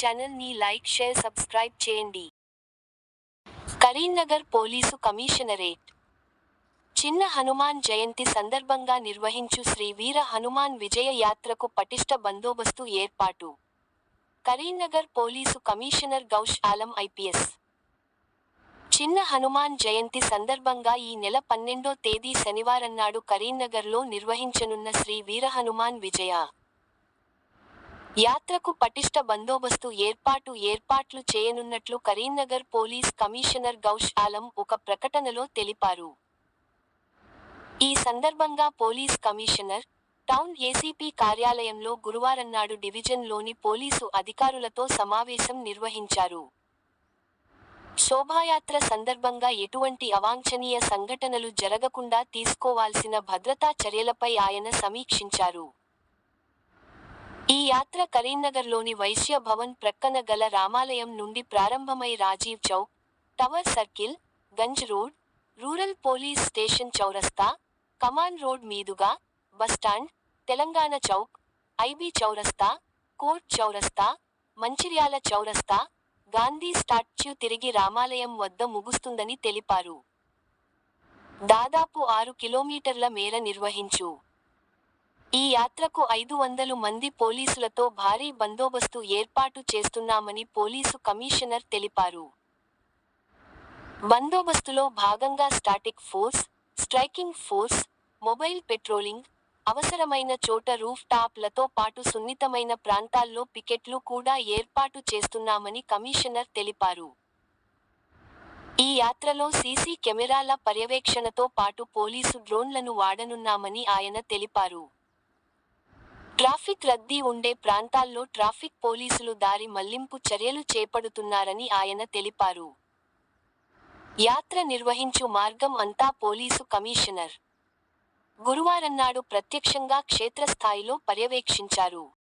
ఛానల్ని like share subscribe చేయండి. Karimnagar police commissionerate. చిన్న హనుమాన్ జయంతి సందర్భంగా నిర్వహించు శ్రీ వీర హనుమాన్ విజయ యాత్రకు పటిష్ట బందోబస్తు ఏర్పాటు. Karimnagar police commissioner Gaush Alam IPS. చిన్న హనుమాన్ జయంతి సందర్భంగా ఈ నెల పన్నెండో తేదీ శనివారం నాడు కరీంనగర్లో నిర్వహించనున్న శ్రీ వీర హనుమాన్ విజయ యాత్రకు పటిష్ట బందోబస్తు ఏర్పాటు ఏర్పాట్లు చేయనున్నట్లు కరీంనగర్ పోలీస్ కమిషనర్ గౌష్ ఆలం ఒక ప్రకటనలో తెలిపారు. ఈ సందర్భంగా పోలీస్ కమిషనర్ టౌన్ ఏసీపీ కార్యాలయంలో గురువారం నాడు డివిజన్లోని పోలీసు అధికారులతో సమావేశం నిర్వహించారు. శోభాయాత్ర సందర్భంగా ఎటువంటి అవాంఛనీయ సంఘటనలు జరగకుండా తీసుకోవాల్సిన భద్రతా చర్యలపై ఆయన సమీక్షించారు. ఈ యాత్ర కరీంనగర్లోని వైశ్య భవన్ ప్రక్కన గల రామాలయం నుండి ప్రారంభమై Rajiv Chowk tower circle Ganj road rural police station చౌరస్తా కమాన్ రోడ్ మీదుగా bus stand Telangana Chowk IB చౌరస్తా కోర్ట్ చౌరస్తా మంచిర్యాల చౌరస్తా గాంధీ స్టాచ్యూ తిరిగి రామాలయం వద్ద ముగుస్తుందని తెలిపారు. దాదాపు ఆరు కిలోమీటర్ల మేర నిర్వహించు ఈ యాత్రకు ఐదు వందలు మంది పోలీసులతో భారీ బందోబస్తు ఏర్పాటు చేస్తున్నామని పోలీసు కమిషనర్ తెలిపారు. బందోబస్తులో భాగంగా static force striking force mobile patrolling అవసరమైన చోట రూఫ్ టాప్లతో పాటు సున్నితమైన ప్రాంతాల్లో పికెట్లు కూడా ఏర్పాటు చేస్తున్నామని కమిషనర్ తెలిపారు. ఈ యాత్రలో సీసీ కెమెరాల పర్యవేక్షణతో పాటు పోలీసు డ్రోన్లను వాడనున్నామని ఆయన తెలిపారు. ట్రాఫిక్ రద్దీ ఉండే ప్రాంతాల్లో ట్రాఫిక్ పోలీసులు దారి మళ్ళింపు చర్యలు చేపడుతున్నారని ఆయన తెలిపారు. యాత్ర నిర్వహించు మార్గం అంతా పోలీసు కమిషనర్. గురువారం నాడు ప్రత్యక్షంగా క్షేత్రస్థాయిలో పర్యవేక్షించారు.